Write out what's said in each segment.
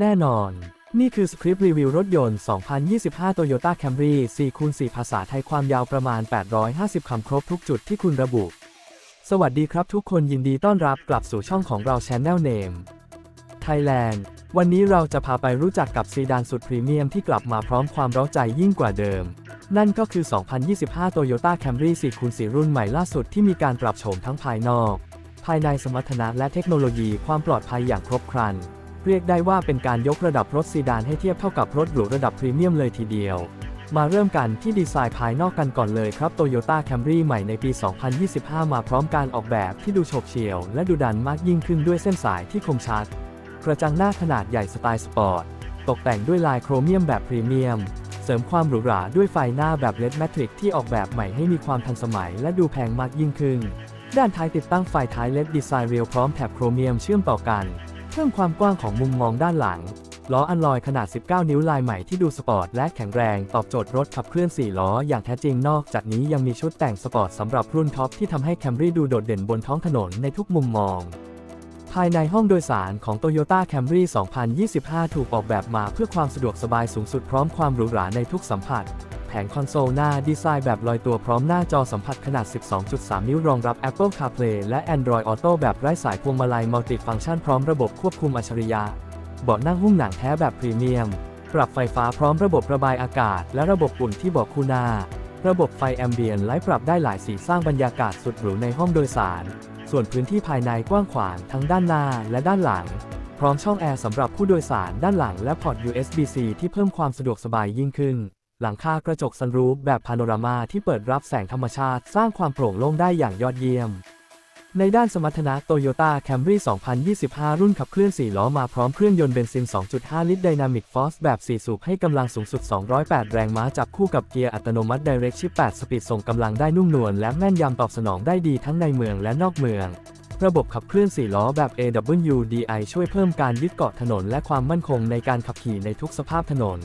แน่นอน นี่คือสคริปต์รีวิวรถยนต์ 2025 Toyota Camry 4คูณ4ภาษาไทยความยาวประมาณ 850 คำครบทุกจุดที่คุณระบุ สวัสดีครับทุกคนยินดีต้อนรับกลับสู่ช่องของเรา Channel Name Thailand วันนี้เราจะพาไปรู้จักกับซีดานสุดพรีเมียมที่กลับมาพร้อมความร้าใจยิ่งกว่าเดิม นั่นก็คือ 2025 Toyota Camry 4คูณ4รุ่นใหม่ล่าสุดที่มีการปรับโฉมทั้งภายนอก ภายในสมรรถนะและเทคโนโลยีความปลอดภัยอย่างครบครัน เรียกได้ว่าเป็นการยกระดับรถซีดานให้เทียบเท่ากับรถหรูระดับพรีเมียมเลยทีเดียว มาเริ่มกันที่ดีไซน์ภายนอกกันก่อนเลยครับ Toyota Camry ใหม่ในปี 2025 มาพร้อมการออกแบบที่ดูโฉบเฉี่ยว และดูดันมากยิ่งขึ้นด้วยเส้นสายที่คมชัด กระจังหน้าขนาดใหญ่สไตล์สปอร์ต ตกแต่งด้วยลายโครเมียมแบบพรีเมียม เสริมความหรูหราด้วยไฟหน้าแบบเลดแมทริกที่ออกแบบใหม่ให้มีความทันสมัยและดูแพงมากยิ่งขึ้น ด้านท้ายติดตั้งไฟท้ายเลดดีไซน์เรียวพร้อมแถบโครเมียมเชื่อมต่อกัน เพิ่มความกว้างของมุมมองด้านหลัง ล้ออันลอยขนาด 19 นิ้วลายใหม่ที่ดูสปอร์ตและแข็งแรงตอบโจทย์รถขับเคลื่อน 4 ล้ออย่างแท้จริงนอกจากนี้ยังมีชุดแต่งสปอร์ตสำหรับรุ่นท็อปที่ทำให้แคมรี่ดูโดดเด่นบนท้องถนนในทุกมุมมอง ภายในห้องโดยสารของ Toyota Camry 2025 ถูกออกแบบมาเพื่อความสะดวกสบายสูงสุดพร้อมความหรูหราในทุกสัมผัส แผงคอนโซลหน้าดีไซน์แบบลอยตัวพร้อมหน้าจอสัมผัสขนาด 12.3 นิ้วรองรับ Apple CarPlay และ Android Auto แบบไร้สายพวงมาลัยมัลติฟังก์ชันพร้อมระบบควบคุมอัจฉริยะ เบาะนั่งหุ้มหนังแท้แบบพรีเมียม ปรับไฟฟ้าพร้อมระบบระบายอากาศ และระบบอุ่นที่เบาะคู่หน้า ระบบไฟแอมเบียนไลท์ปรับได้หลายสีสร้างบรรยากาศสุดหรูในห้องโดยสาร ส่วนพื้นที่ภายในกว้างขวางทั้งด้านหน้าและด้านหลัง พร้อมช่องแอร์สำหรับผู้โดยสารด้านหลังและพอร์ต USB-C ที่เพิ่มความสะดวกสบายยิ่งขึ้น หลังคากระจกซันรูฟแบบพาโนรามาที่เปิดรับแสงธรรมชาติ สร้างความโปร่งโล่งได้อย่างยอดเยี่ยม ในด้านสมรรถนะ Toyota Camry 2025 รุ่นขับเคลื่อน 4 ล้อมาพร้อมเครื่องยนต์เบนซิน 2.5 ลิตร Dynamic Force แบบ 4 สูบให้กำลังสูงสุด 208 แรงม้าจับคู่กับเกียร์อัตโนมัติ Direct Shift 8 สปีดส่งกำลังได้นุ่มนวลและแม่นยำตอบสนองได้ดีทั้งในเมืองและนอกเมือง ระบบขับเคลื่อน 4 ล้อแบบ AWDI ช่วยเพิ่มการยึดเกาะถนนและความมั่นคงในการขับขี่ในทุกสภาพถนน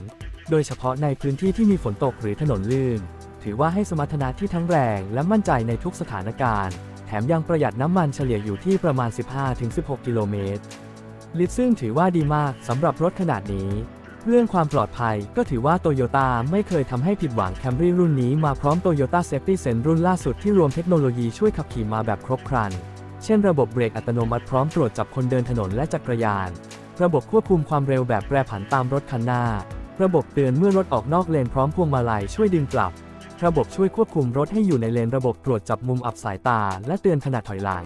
โดยเฉพาะในพื้นที่ที่มีฝนตกหรือถนนลื่น ถือว่าให้สมรรถนะที่ทั้งแรงและมั่นใจในทุกสถานการณ์ แถมยังประหยัดน้ำมันเฉลี่ยอยู่ที่ประมาณ 15-16 กิโลเมตร ลิตรซึ่งถือว่าดีมากสำหรับรถขนาดนี้ เรื่องความปลอดภัยก็ถือว่าโตโยต้าไม่เคยทำให้ผิดหวังแคมรี่รุ่นนี้มาพร้อม Toyota Safety Sense รุ่นล่าสุดที่รวมเทคโนโลยีช่วยขับขี่มาแบบครบครัน เช่นระบบเบรกอัตโนมัติพร้อมตรวจจับคนเดินถนนและจักรยาน ระบบควบคุมความเร็วแบบแปรผันตามรถคันหน้า ระบบเตือนเมื่อรถออกนอกเลนพร้อมพวงมาลัยช่วยดึงกลับ ระบบช่วยควบคุมรถให้อยู่ในเลนระบบตรวจจับมุมอับสายตา และเตือนขณะถอยหลัง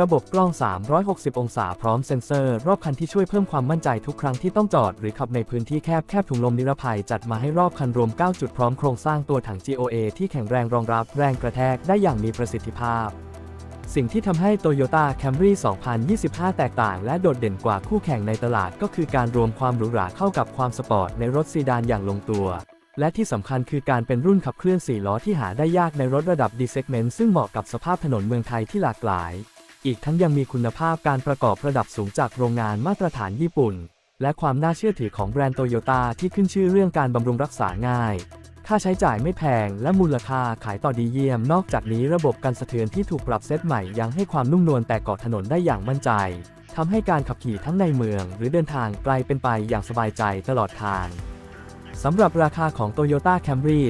ระบบกล้อง 360 องศาพร้อมเซ็นเซอร์ รอบคันที่ช่วยเพิ่มความมั่นใจทุกครั้งที่ต้องจอด หรือขับในพื้นที่แคบแคบถุงลมนิรภัยจัดมาให้รอบคันรวม 9 จุดพร้อมโครงสร้างตัวถัง GOA ที่แข็งแรงรองรับแรงกระแทกได้อย่างมีประสิทธิภาพ สิ่งที่ทำให้ Toyota Camry 2025 แตกต่าง และโดดเด่นกว่าคู่แข่งในตลาดก็คือการรวมความหรูหราเข้ากับความสปอร์ตในรถซีดานอย่างลงตัว และที่สำคัญคือการเป็นรุ่นขับเคลื่อน 4 ล้อที่หาได้ยากในรถระดับ D segment ซึ่งเหมาะกับสภาพถนนเมืองไทยที่หลากหลาย อีกทั้งยังมีคุณภาพการประกอบระดับสูงจากโรงงานมาตรฐานญี่ปุ่น และความน่าเชื่อถือของแบรนด์โตโยต้าที่ขึ้นชื่อเรื่องการบำรุงรักษาง่าย ค่าใช้จ่ายไม่แพงและมูลค่าขายต่อดีเยี่ยม นอกจากนี้ระบบกันสะเทือนที่ถูกปรับเซตใหม่ยังให้ความนุ่มนวลแต่เกาะถนนได้อย่างมั่นใจทำให้การขับขี่ทั้งในเมือง หรือเดินทางไกลเป็นไปอย่างสบายใจตลอดทาง สำหรับราคาของ Toyota Camry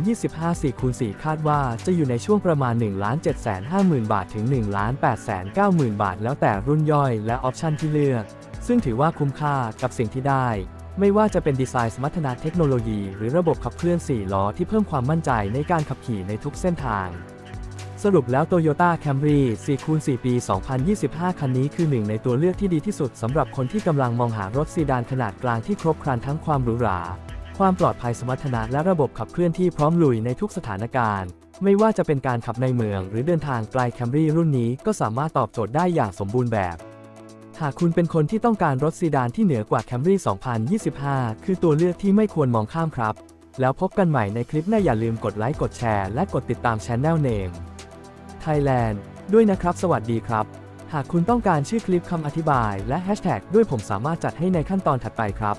2025 4คูณ4คาดว่าจะอยู่ในช่วงประมาณ 1,750,000 บาทถึง 1,890,000 บาท แล้วแต่รุ่นย่อยและออปชันที่เลือก ซึ่งถือว่าคุ้มค่ากับสิ่งที่ได้ ไม่ว่าจะเป็นดีไซน์สมรรถนะเทคโนโลยี หรือระบบขับเคลื่อน 4 ล้อที่เพิ่มความมั่นใจในการขับขี่ในทุกเส้นทางสรุปแล้ว Toyota Camry 4คูณ4ปี 2025 คันนี้คือหนึ่งในตัวเลือกที่ดีที่สุดสำหรับคนที่กำลังมองหารถซีดานขนาดกลางที่ครบครันทั้งความหรูหรา ความปลอดภัยสมรรถนะและระบบขับเคลื่อนที่พร้อมลุยในทุกสถานการณ์ ไม่ว่าจะเป็นการขับในเมืองหรือเดินทางไกล Camry รุ่นนี้ก็สามารถตอบโจทย์ได้อย่างสมบูรณ์แบบ หากคุณเป็นคนที่ต้องการรถซีดานที่เหนือกว่า Camry 2025 คือตัวเลือกที่ไม่ควรมองข้ามครับ แล้วพบกันใหม่ในคลิปหน้าอย่าลืมกดไลค์กดแชร์และกดติดตาม Channel Name Thailand ด้วยนะครับ สวัสดีครับ หากคุณต้องการชื่อคลิปคำอธิบายและแฮชแท็กด้วยผมสามารถจัดให้ในขั้นตอนถัดไปครับ